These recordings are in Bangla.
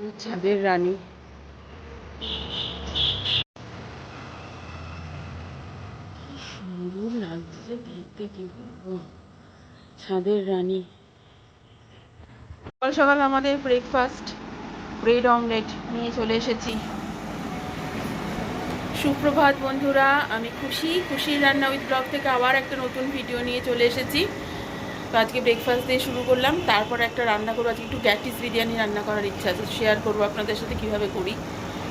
ছাদের রানী। কি সুন্দর লাগছে দেখতে, কি বলব? ছাদের রানী। সকাল সকাল আমাদের ব্রেকফাস্ট ব্রেড অমলেট নিয়ে চলে এসেছি। সুপ্রভাত বন্ধুরা, আমি খুশি। খুশি রান্না উইথ ব্লগ থেকে আবার একটা নতুন ভিডিও নিয়ে চলে এসেছি। তো আজকে ব্রেকফাস্ট দিয়ে শুরু করলাম। তারপর একটা রান্না করব। আজকে একটু গ্যাটিস বিরিয়ানি রান্না করার ইচ্ছা আছে। শেয়ার করব আপনাদের সাথে কীভাবে করি।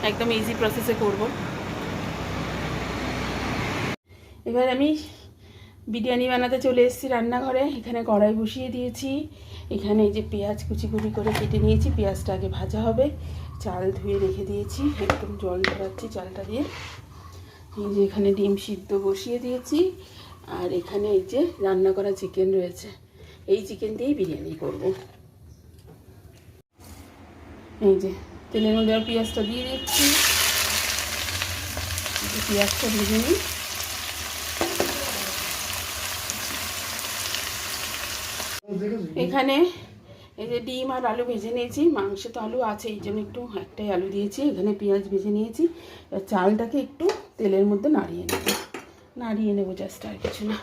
একদম ইজি প্রসেসে করব। এবার আমি বিরিয়ানি বানাতে চলে এসেছি রান্নাঘরে। এখানে কড়াই বসিয়ে দিয়েছি। এখানে এই যে পেঁয়াজ কুচি কুচি করে কেটে নিয়েছি। পেঁয়াজটা আগে ভাজা হবে। চাল ধুয়ে রেখে দিয়েছি। একদম জল ধরাচ্ছি চালটা দিয়ে। এই যে এখানে ডিম সিদ্ধ বসিয়ে দিয়েছি। আর এখানে এই যে রান্না করা চিকেন রয়েছে। এই চিকেন দিয়েই বিরিয়ানি করব। এই যে, তেলের মধ্যে আর পেঁয়াজটা দিয়ে দিচ্ছি। পেঁয়াজটা ভেজে নিই। এখানে এই যে ডিম আর আলু ভেজে নিয়েছি, মাংসে তো আলু আছে, এই জন্য একটু একটাই আলু দিয়েছি। এখানে পেঁয়াজ ভেজে নিয়েছি। চালটাকে একটু তেলের মধ্যে নাড়িয়ে নেব। নাড়িয়ে নেব জাস্ট আর কিছু না।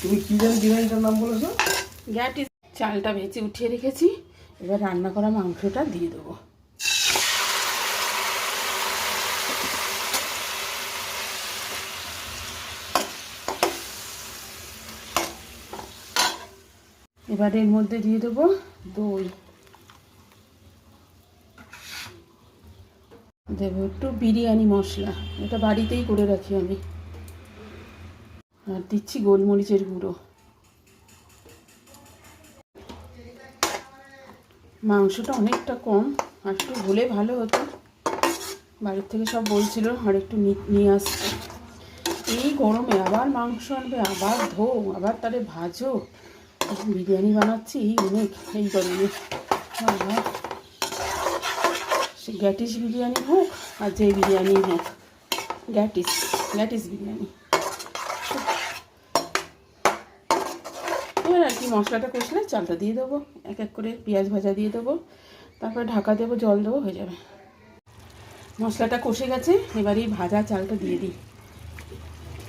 তুমি কি জানি বিরিয়ানিটার নাম বলেছ? গ্যাটি চালটা ভেজে উঠিয়ে রেখেছি। এবার রান্না করা মাংসটা দিয়ে দেবো। এবার এর মধ্যে দিয়ে দেবো দই। দেবো, একটু বিরিয়ানি মশলা। এটা বাড়িতেই করে রাখি আমি। আর দিচ্ছি গোলমরিচের গুঁড়ো। মাংসটা অনেকটা কম, আর একটু হলে ভালো হতো। বাড়ির থেকে সব বলছিল, আর একটু নিয়ে আসতে। এই গরমে আবার মাংস আনবে, আবার ধো আবার তারে ভাজো। বিরিয়ানি বানাচ্ছি অনেক, এই গরমে। বাবা সে গ্যাটিস বিরিয়ানি হোক আর যে বিরিয়ানি হোক। গ্যাটিস গ্যাটিস বিরিয়ানি। এবার আর কি মশলাটা কষলে চালটা দিয়ে দেবো, এক এক করে পেঁয়াজ ভাজা দিয়ে দেবো, তারপরে ঢাকা দেবো, জল দেবো, হয়ে যাবে। মশলাটা কষে গেছে, এবার এই ভাজা চালটা দিয়ে দিই।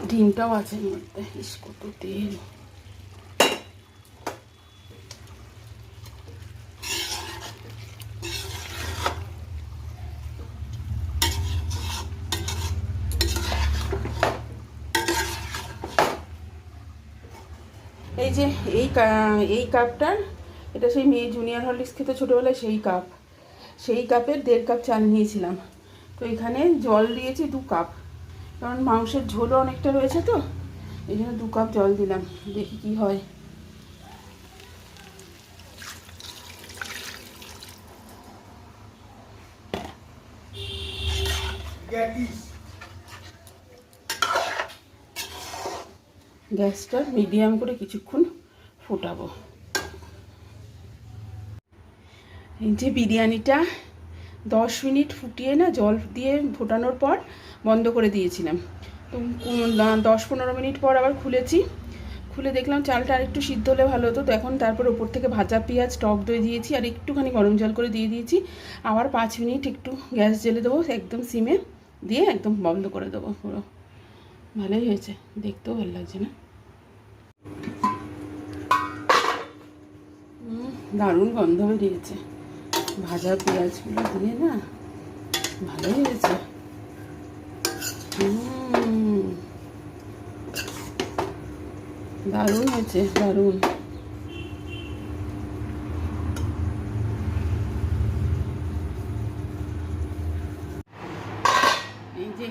ডিমটাও আছে মধ্যে ইস কত তেল। এই যে এই এই কাপটার এটা সেই মেয়ে জুনিয়র হরলিক্স খেতে ছোটোবেলায় সেই কাপ। সেই কাপের দেড় কাপ চাল নিয়েছিলাম। তো এখানে জল দিয়েছি দু কাপ। কারণ মাংসের ঝোলও অনেকটা রয়েছে তো, এই জন্য দু কাপ জল দিলাম। দেখি কি হয়। গ্যাটিস গ্যাসটা মিডিয়াম করে কিছুক্ষণ ফোটাবো। এই যে বিরিয়ানিটা দশ মিনিট ফুটিয়ে না জল দিয়ে ফোটানোর পর বন্ধ করে দিয়েছিলাম। তো দশ পনেরো মিনিট পর আবার খুলেছি। খুলে দেখলাম চালটা আর একটু সিদ্ধ হলে ভালো হতো, তো এখন তারপর ওপর থেকে ভাজা পেঁয়াজ, টক দই দিয়েছি আর একটুখানি গরম জল করে দিয়ে দিয়েছি। আবার পাঁচ মিনিট একটু গ্যাস জেলে দেবো, একদম সিমে দিয়ে একদম বন্ধ করে দেবো পুরো। ভালোই হয়েছে, দেখতেও ভালো লাগছে না? দারুণ গন্ধ বেরিয়েছে। ভাজা পেঁয়াজগুলো দিয়ে না ভালোই হয়েছে। দারুণ হয়েছে, দারুণ। এই যে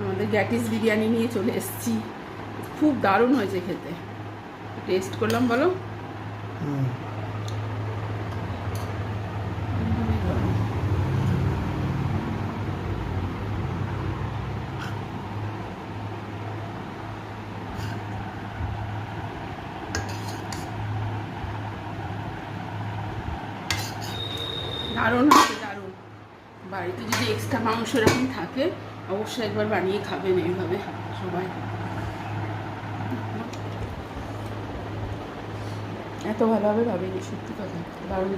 আমাদের গ্যাটিস বিরিয়ানি নিয়ে চলে এসেছি। খুব দারুণ হয়েছে খেতে। টেস্ট করলাম বলো। দারুণ হয়েছে দারুণ। বাড়িতে যদি এক্সট্রা মাংস এরকম থাকে অবশ্যই একবার বানিয়ে খাবেন এইভাবে সবাই। এত ভালোভাবে ভাবেনি, সত্যি কথা, দারুণ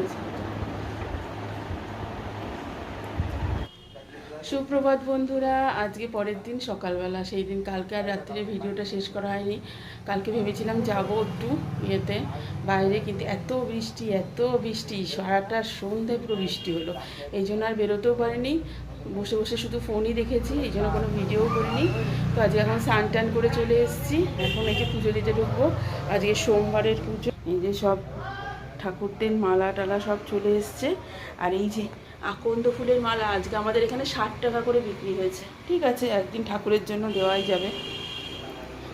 সুপ্রভাত বন্ধুরা, আজকে পরের দিন সকালবেলা, সেই দিন কালকে আর রাত্রে ভিডিওটা শেষ করা হয়নি। কালকে ভেবেছিলাম যাব একটু ইয়েতে, বাইরে, কিন্তু এত বৃষ্টি এত বৃষ্টি, সারাটা সন্ধ্যে পুরো বৃষ্টি হলো। এই জন্য আর বেরোতেও পারিনি, বসে বসে শুধু ফোনই দেখেছি, এই জন্য কোনো ভিডিও করিনি। তো আজকে এখন স্নান টান করে চলে এসেছি, এখন এই যে পুজো দিতে ঢুকবো, আজকে সোমবারের পুজো। এই যে সব ঠাকুরদের মালা টালা সব চলে এসছে। আর এই যে আকন্দ ফুলের মালা, আজকে আমাদের এখানে ষাট টাকা করে বিক্রি হয়েছে। ঠিক আছে, একদিন ঠাকুরের জন্য দেওয়াই যাবে।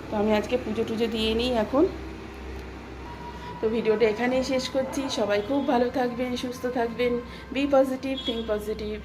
তো আমি আজকে পুজো টুজো দিয়ে নিই এখন। তো ভিডিওটা এখানেই শেষ করছি। সবাই খুব ভালো থাকবেন, সুস্থ থাকবেন। B positive think positive